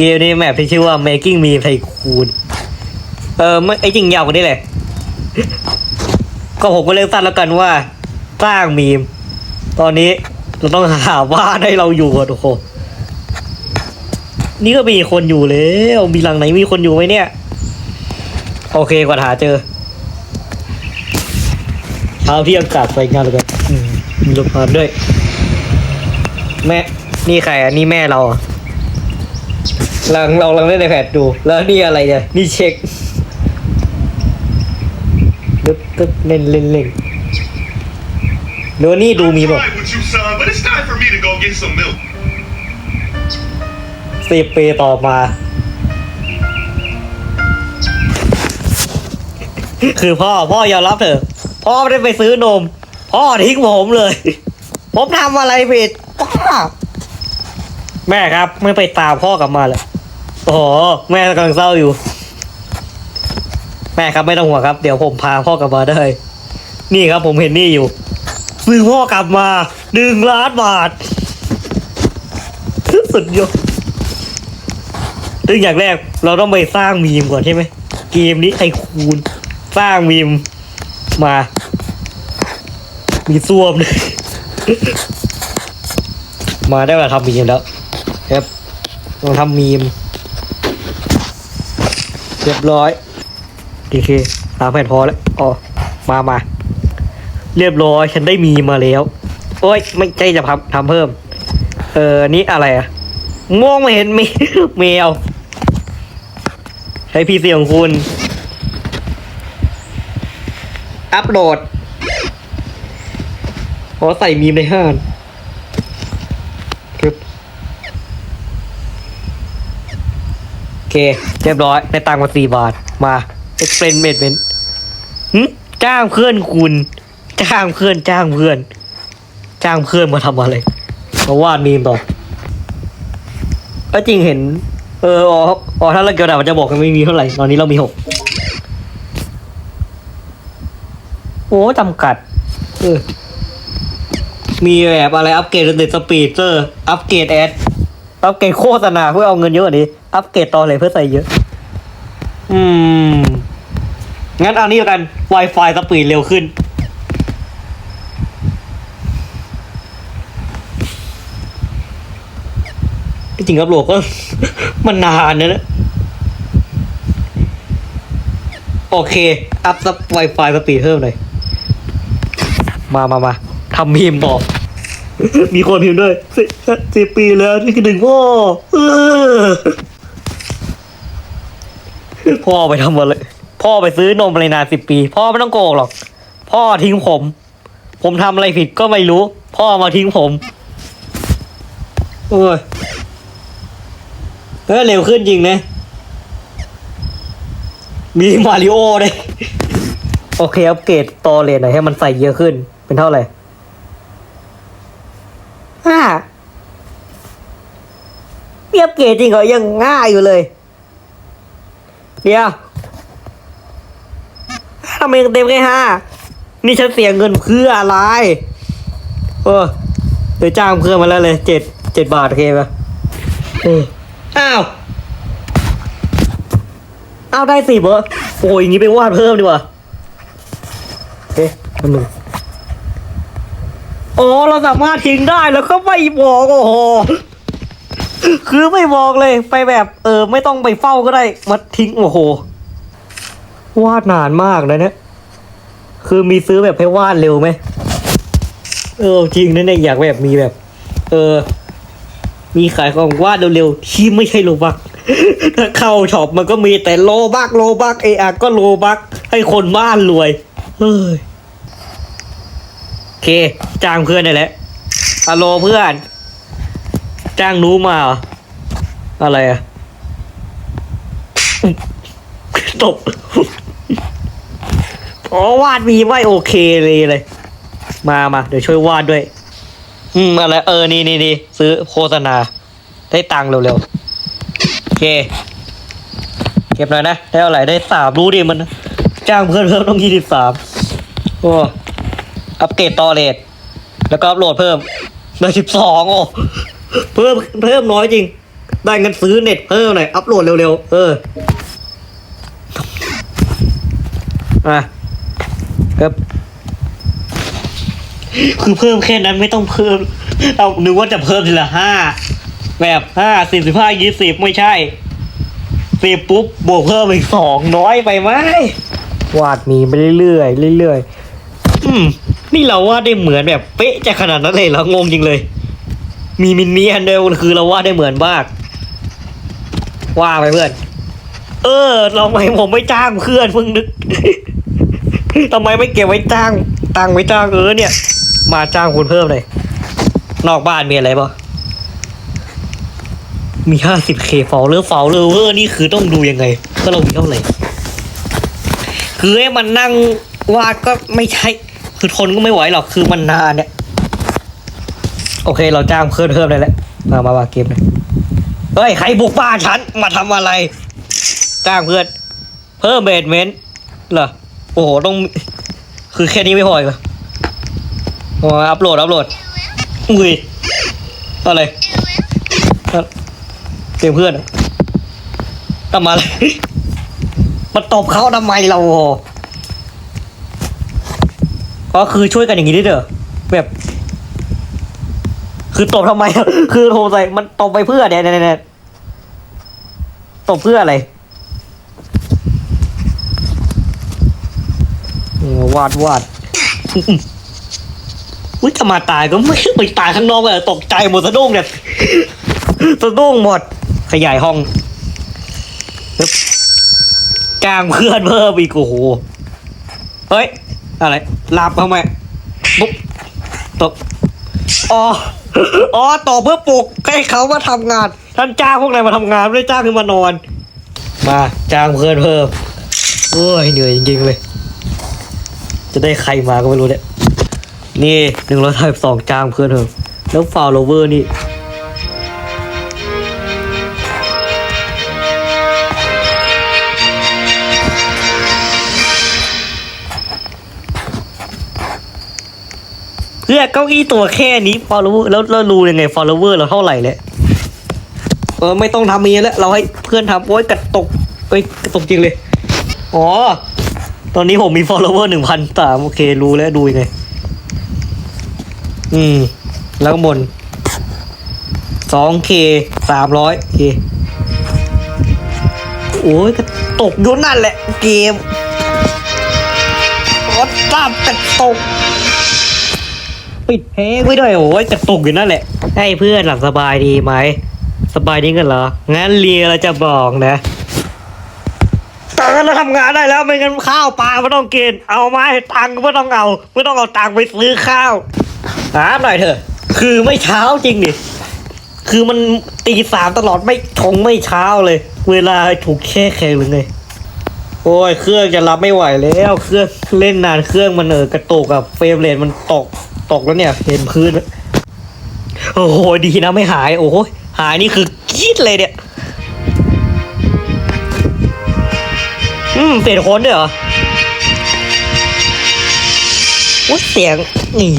เกมนี้แมปที่ชื่อว่า Making Me Tycoon เออไม่ไอจริงยาวกว่านี้เลย ก็ผมก็เรียกสั้นแล้วกันว่าสร้างมีม ตอนนี้เราต้องหาบ้านให้เราอยู่อะทุกคน นี่ก็มีคนอยู่แล้วมีหลังไหนมีคนอยู่ไหมเนี่ย โอเคกว่าหาเจอเช้าที่อากาศสวยงามเลยกันมีลมพัดด้วย แม่ นี่ใครอะนี่แม่เราอะ ลังเราลังเล่นในแพดดู แล้วนี่อะไรเนี่ย นี่เช็คตึ๊บตึ๊บเล่นเล่นเล่นเดี๋ยวนี่ดูมีบอก Right with you, son, but it's time for me to go get some milk. สิบปีต่อมา คือพ่อ พ่อยอมรับเถอะ พ่อไม่ได้ไปซื้อนม พ่อทิ้งผมเลย ผมทำอะไรผิดพ่อแม่ครับ ไม่ไปตามพ่อกลับมาเลย โอ้โหแม่กำลังเศร้าอยู่ แม่ครับไม่ต้องห่วงครับ เดี๋ยวผมพาพ่อกลับมาได้ นี่ครับผมเห็นนี่อยู่ ซื้อพ่อกลับมาหนึ่งล้านบาท สุดยอดซึ่งอย่างแรกเราต้องไปสร้างมีมก่อนใช่ไหมเกมนี้ไอคูณสร้างมีมมา มีซ่วมด้วยมาได้เวลาทำมีมแล้วครับต้องทำมีม เรียบร้อยโอเคสามแผ่นพอแล้วอ๋อมามาเรียบร้อยฉันได้มีมาแล้ว โอ้ย ไม่ใจจะทำทำเพิ่ม เออนนี้อะไรอะมองไม่เห็นมีแมวใช้พีซีของคุณ อัปโหลดขอใส่มีมในห้านปึ๊บโอ เค เรียบร้อยได้ตังค์มาสี่บาท มาเอ็กเพนเมดเมนหึจ้างเพื่อนคุณ จ้างเพื่อนจ้างเพื่อน จ้างเพื่อนมาทำอะไรมาวาดมีมต่อก็จริงเห็น เอออ๋ออถ้าเราเกี่ยวดาบมันจะบอกกันไม่มีเท่าไหร่ตอนนี้เรามีหกโอ้จำกัด เออ มีแบบอะไรอัปเกรดเดสปีดเซอร์ อัปเกรดแอด อัปเกรดโฆษณาเพื่อเอาเงินเยอะกว่านี้ อัปเกรดตอนอะไรเพื่อใส่เยอะ อืม งั้นเอานี้แล้วกัน Wi-Fi สปีดเร็วขึ้น จริงๆอัพโหลก็ มันนานนะนะโอเค อัพซับไวไฟสปีดเพิ่มหน่อยมามามาทำมีมบอก มีคนพิมพ์ด้วยสิสิบปีแล้วนี่คือหนึ่งพ่อออพ่อไปทำอะไร พ่อไปซื้อนมอะไรนานสิบปี พ่อไม่ต้องโกหกหรอก พ่อทิ้งผม ผมทำอะไรผิดก็ไม่รู้ พ่อมาทิ้งผม โอ้ยเออเร็วขึ้นจริงนะ มีมาริโอด้วยโอเค อัปเกรดตอเลนหน่อยให้มันใส่เยอะขึ้น เป็นเท่าไหร่ห้ามีอัป เกรดจริงเหรอยังง่ายอยู่เลย เดี๋ยวทำไมเต็มแค่ห้านี่ฉันเสียเงินเพื่ออะไรเออเดี๋ยวจ้างเพื่อนมาแล้วเลยเจ็ดเจ็ดบาทโอเคปะอออ้าวอ้าวได้สิบเหรอโอ้ยอย่างนี้ไปวาดเพิ่มดีกว่าโอเคแป๊บนึงโอ้เราสามารถทิ้งได้แล้วก็ไม่บอกโอ้โห คือไม่บอกเลยไปแบบเออไม่ต้องไปเฝ้าก็ได้มาทิ้งโอ้โห วาดนานมากนะเนี่ยคือมีซื้อแบบให้วาดเร็วไหมเออจริงนะเนี่ยอยากแบบมีแบบ เออ มีขายของวาดเร็วๆที่ไม่ใช่โลบักถ้าเข้าช็อปมันก็มีแต่โลบักโลบักเออก็โลบักให้คนบ้านรวยเฮ้ยโอเค จ้างเพื่อนได้แล้วอโลเพื่อน จ้างรู้มาเหร อะไรอะตบอ๋อวาดมีไม่โอเคเลยเลย มามาเดี๋ยวช่วยวาดด้วย อืมอะไรเออนี่นี่นี่ซื้อโฆษณา ได้ตังค์เร็วๆโอเค เก็บเลยนะ ได้เท่าไหร่ได้สามรู้ดิมัน จ้างเพื่อนเพิ่มต้องยี่สิบสามโอ้อัปเกรดต่อเลทแล้วก็อัปโหลดเพิ่มได้สิบสองโอ้เพิ่มเพิ่มน้อยจริง ได้เงินซื้อเน็ตเพิ่มหน่อย อัพโหลดเร็วๆ เอออะครับ คือเพิ่มแค่นั้นไม่ต้องเพิ่มเอานึกว่าจะเพิ่มทีละห้า แบบห้าสิบสิบห้ายี่สิบไม่ใช่สิบปุ๊บบวกเพิ่มอีกสองน้อยไปไหมวาดหมีไปเรื่อยๆเรื่อยๆอืม นี่เราวาดได้เหมือนแบบเป๊ะจะขนาดนั้นเลยเหรองงจริงเลย มีมินเนี่ยนเดียวคือเราวาดได้เหมือนมาก ว่าไปเพื่อน เออเราไมผมไม่จ้างเพื่อนเพิ่งนึกทำไมไม่เก็บไว้จ้าง ตังไว้จ้างเออเนี่ย มาจ้างคุณเพิ่มเลย นอกบ้านมีอะไรปะมีห้าสิบเคฟอลเลอร์ฟอลเลอร์เวอร์นี่คือต้องดูยังไง ก็เรามีเท่าไหร่คือให้มันนั่งวาดก็ไม่ใช่ คือทนก็ไม่ไหวหรอกคือมันนานเนี่ย โอเคเราจ้างเพื่อนเพิ่มได้แล้ว มามามาเกมเลย เฮ้ย ใครบุกบ้านฉัน มาทำอะไร จ้างเพื่อน เพิ่มเบสเมนต์เหรอ โอ้โห ต้อง คือแค่นี้ไม่พออีกเหรอโอ้อัพโหลด อัพโหลด อุ้ย อะไรเสียงเพื่อนทำอะไรมาตบเขาทำไมเรา ก็คือช่วยกันอย่างนี้ได้เด้อแบบ คือตบทำไม คือโทรใส่มันตบไปเพื่อเนี่ยเนี่ยเนี่ย ตบเพื่ออะไรเออวาดวาดอุ้ยจะมาตายก็ไม่ไปตายข้างนอกเลยตกใจหมดสะดุ้งเนี่ยสะดุ้งหมด ขยายห้องปึ๊บจ้างเพื่อนเพิ่มอีกโอ้โหเฮ้ย อะไรหลับทำไมปุ๊บตกอ๋ออ๋อต่อเพื่อปลุกให้เขามาทำงาน ท่านจ้างพวกนายมาทำงานไม่ได้จ้างให้มานอน มาจ้างเพื่อนเพิ่มโอ้ยเหนื่อยจริงๆเลย จะได้ใครมาก็ไม่รู้เนี่ยนี่หนึ่งร้อยสิบสองจ้างเพื่อนเพิ่มแล้วฟาวโลเวอร์นี่ เพื่อเก้าอี้ตัวแค่นี้ follower แล้วแล้วรู้ยังไง follower เราเท่าไหร่เลยเออไม่ต้องทำมีแล้ว เราให้เพื่อนทำโอ้ยกระตกเอ้ยกระตกจริงเลย อ๋อ ตอนนี้ผมมี follower หนึ่งพันสามโอเค รู้แล้วดูยังไง อืม แล้วข้างบนสองเคสามร้อยเคโอ้ยกระตกยู่นั่นแหละ เกมโอ้ตามกระตก ปิดเพลงไว้ด้วยโอ้ยกระตุกอยู่นั่นแหละให้เพื่อนหลับสบายดีไหม สบายดีกันเหรอ งั้นเรียเราจะบอกนะตอนนั้นเราทำงานได้แล้วไม่งั้นข้าวปลาไม่ต้องกิน เอาไหมตังค์ก็ไม่ต้องเอาไม่ต้องเอาตังค์ไปซื้อข้าวถามหน่อยเถอะ คือไม่เช้าจริงดิคือมันตีสามตลอดไม่ชงไม่เช้าเลย เวลาถูกแค่แข็งหรือไงโอ้ยเครื่องจะรับไม่ไหวแล้ว เครื่องเล่นนานเครื่องมันเออกระตุกกับเฟรมเรทมันตก ตกแล้วเนี่ย เห็นพื้น โอ้โห ดีนะไม่หาย โอ้โห หายนี่คือกรีดเลยเนี่ย อืมเปลี่ยนคนด้วยเหรออุ้ยเสียงนี่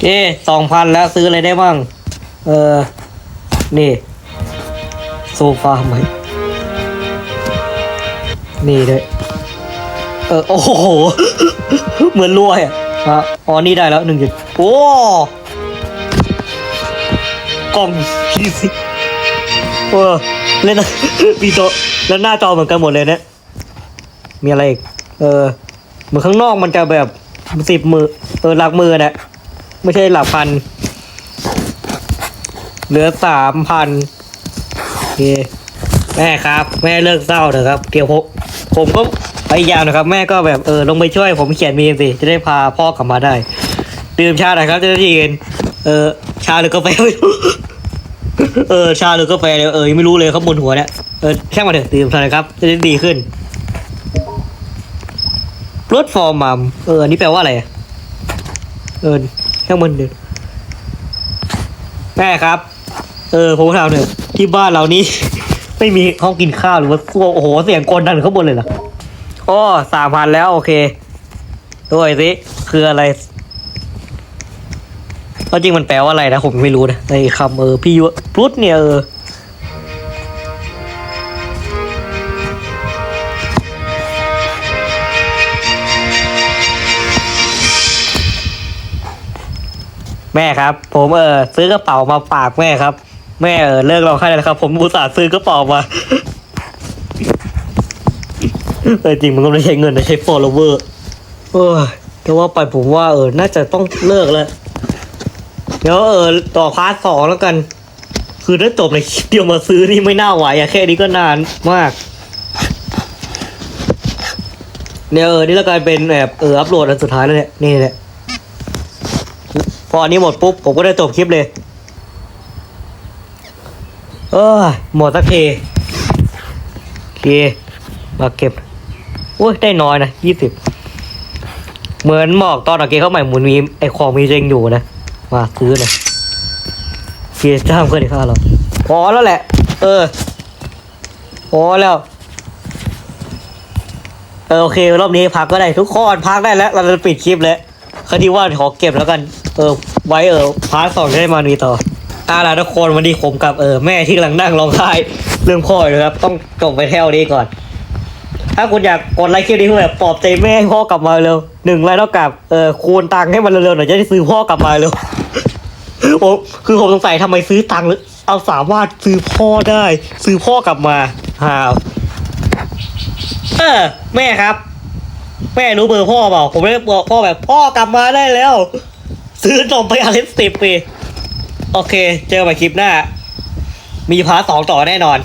เจ้สองพันแล้วซื้ออะไรได้บ้าง เออ นี่ โซฟาไหม นี่ด้วยเออ โอ้โห เหมือนรวยอะ อะอ๋อนี่ได้แล้วหนึ่งจุดโอ้กล่องพีซีเออเล่นนะมีโตแล้วหน้าจอเหมือนกันหมดเลยเนะมีอะไรอีกเออเหมือนข้างนอกมันจะแบบสิบมือเออหลักมือนะไม่ใช่หลักพันเหลือสามพันโอเคแม่ครับ แม่เลิกเศร้าเถอะครับเดี๋ยวผมผมก็ พยายามนะครับ แม่ก็แบบเออลงไปช่วยผมเขียนมีมสิจะได้พาพ่อกลับมาได้ ดื่มชาหน่อยครับจะได้ยินเออชาหรือกาแฟไม่รู้เออชาหรือกาแฟเนี่ยเออยังไม่รู้เลยเขาบนหัวเนี่ยเออแค่มาเถอะดื่มหน่อยครับ จะได้ดีขึ้นรถฟอร์มัมเอออันนี้แปลว่าอะไรเออแค่มันเดียวแม่ครับ เออผมถามหน่อยที่บ้านเรานี้ ไม่มีห้องกินข้าวหรือว่าโอ้โหเสียงกลดันข้างบนเลยเหรอ โอ้สามพันแล้ว โอเคด้วยสิคืออะไรก็จริงมันแปลว่าอะไรนะผมไม่รู้นะในคำเออพี่ยุพลุดเนี่ยเออแม่ครับ ผมเออซื้อกระเป๋ามาฝากแม่ครับ แม่เออเลิกเราองไห้แล้วครับ ผมบูสาซื้อกระเป๋ามา เออจริงมันก็ไม่ใช้เงินนะใช้ follower เออแต่ว่าไปผมว่าเออ น่าจะต้องเลิกแล้ว เดี๋ยวเออต่อพาร์ทสองแล้วกัน คือถ้าจบในคลิปเดียวมาซื้อนี่ไม่น่าไหวอะแค่นี้ก็นานมาก เนี่ยเออ นี่แล้วกลายเป็นแบบเอออัพโหลดอันสุดท้ายแล้วเนี่ย นี่แหละ พออันนี้หมดปุ๊บ ผมก็ได้จบคลิปเลย เออหมดสักทีโอเคมาเก็บ โอ้ยได้น้อยนะยี่สิบเหมือนหมอกตอนเอาเกมเข้าใหม่หมุนมีไอของมีเรงอยู่นะ มาซื้อเลยเกียร์จ้างเพื่อนอีกค่าเราพอแล้วแหละ เออพอแล้ว เออโอเค รอบนี้พักก็ได้ทุกคนพักได้แล้ว เราจะปิดคลิปแล้วคดีว่าขอเก็บแล้วกัน เออ ไว้เออพาร์ทสองได้มามีต่ออ่าล่ะทุกคนวันนี้ผมกับเออแม่ที่กำลังนั่งร้องไห้เรื่องพ่ออยู่นะครับ ต้องจบไปแถวนี้ก่อน ถ้าคุณอยากกดไลค์คลิปนี้เพื่อแบบปลอบใจแม่ให้พ่อกลับมาเร็วหนึ่งไลค์เท่ากับเออคูณตังค์ให้มันเร็วๆหน่อยจะได้ซื้อพ่อกลับมาเร็วผมคือผมสงสัยทำไมซื้อตังค์เอาสามารถซื้อพ่อได้ ซื้อพ่อกลับมาฮาวเออแม่ครับ แม่รู้เบอร์พ่อเปล่าผมได้บอกพ่อแบบพ่อกลับมาได้แล้ว ซื้อนมไปอาริสติบปีโอเค เจอกันใหม่คลิปหน้า มีพาร์ทสองต่อแน่นอน